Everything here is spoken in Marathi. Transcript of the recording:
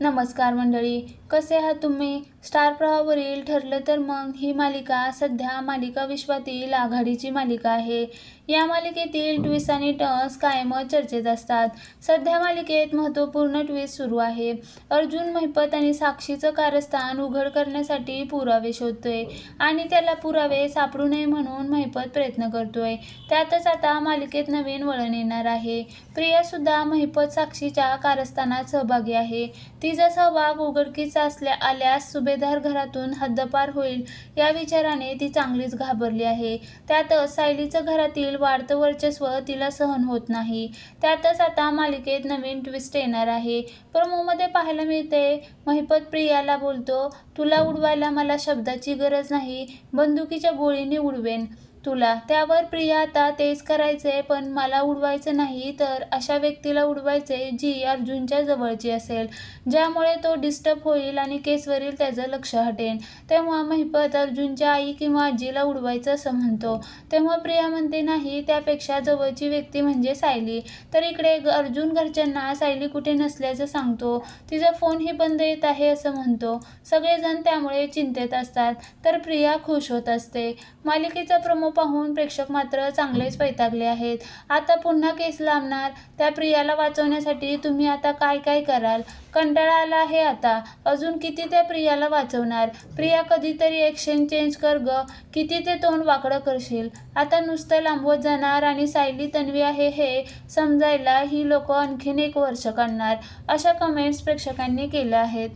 नमस्कार मंडळी कसे आहात तुम्ही? स्टार प्रवाहावरील ठरलं तर मग ही मालिका सध्या मालिका विश्वातील आघाडीची मालिका आहे. या मालिकेतील ट्विस्ट आणि टर्न्स कायमच चर्चेत असतात. सध्या मालिकेत महत्त्वपूर्ण ट्विस्ट सुरू आहे. अर्जुन महिपत आणि साक्षीचं कारस्थान उघड करण्यासाठी पुरावे शोधतोय आणि त्याला पुरावे सापडू नये म्हणून महिपत प्रयत्न करतोय. त्यातच आता मालिकेत नवीन वळण येणार आहे. प्रियासुद्धा महिपत साक्षीच्या कारस्थानात सहभागी आहे. तिचा सहभाग उघडकीस असल्या आल्यास सुभेदार घरातून हद्दपार होईल या विचाराने ती चांगलीच घाबरली आहे. त्यातच सायलीचं घरातील वाढतं वर्चस्व तिला सहन होत नाही. त्यातच आता मालिकेत नवीन ट्विस्ट येणार आहे. प्रोमोमध्ये पाहायला मिळते महिपत प्रियाला बोलतो तुला उडवायला मला शब्दाची गरज नाही बंदुकीच्या गोळीने उडवेन. तुला. त्यावर प्रिया आता तेच करायचे पण मला उडवायचं नाही तर अशा व्यक्तीला उडवायचे जी अर्जुनच्या जवळची असेल ज्यामुळे तो डिस्टर्ब होईल आणि केसवरील त्याचं लक्ष हटेन. तेव्हा महिपत अर्जुनच्या आई किंवा आजीला उडवायचं असं म्हणतो. तेव्हा प्रिया म्हणते नाही त्यापेक्षा जवळची व्यक्ती म्हणजे सायली. तर इकडे अर्जुन घरच्यांना सायली कुठे नसल्याचं सांगतो. तिचा फोनही बंद येत आहे असं म्हणतो. सगळेजण त्यामुळे चिंतेत असतात. तर प्रिया खुश होत असते. मालिकेचा प्रमो पाहून प्रेक्षक मात्र चांगलेच वैतागले आहेत. आता पुन्हा केस लांबणार. त्या प्रियाला वाचवण्यासाठी तुम्ही आता काय काय कराल? कंटाळा आला आहे आता. अजून किती त्या प्रियाला वाचवणार? प्रिया कधीतरी एक्शन चेंज कर ग. किती ते तोंड वाकडं करशील? आता नुसतं लांबवत जाणार आणि सायली तन्वी आहे हे समजायला ही लोक आणखीन एक वर्ष काढणार. अशा कमेंट्स प्रेक्षकांनी केल्या आहेत.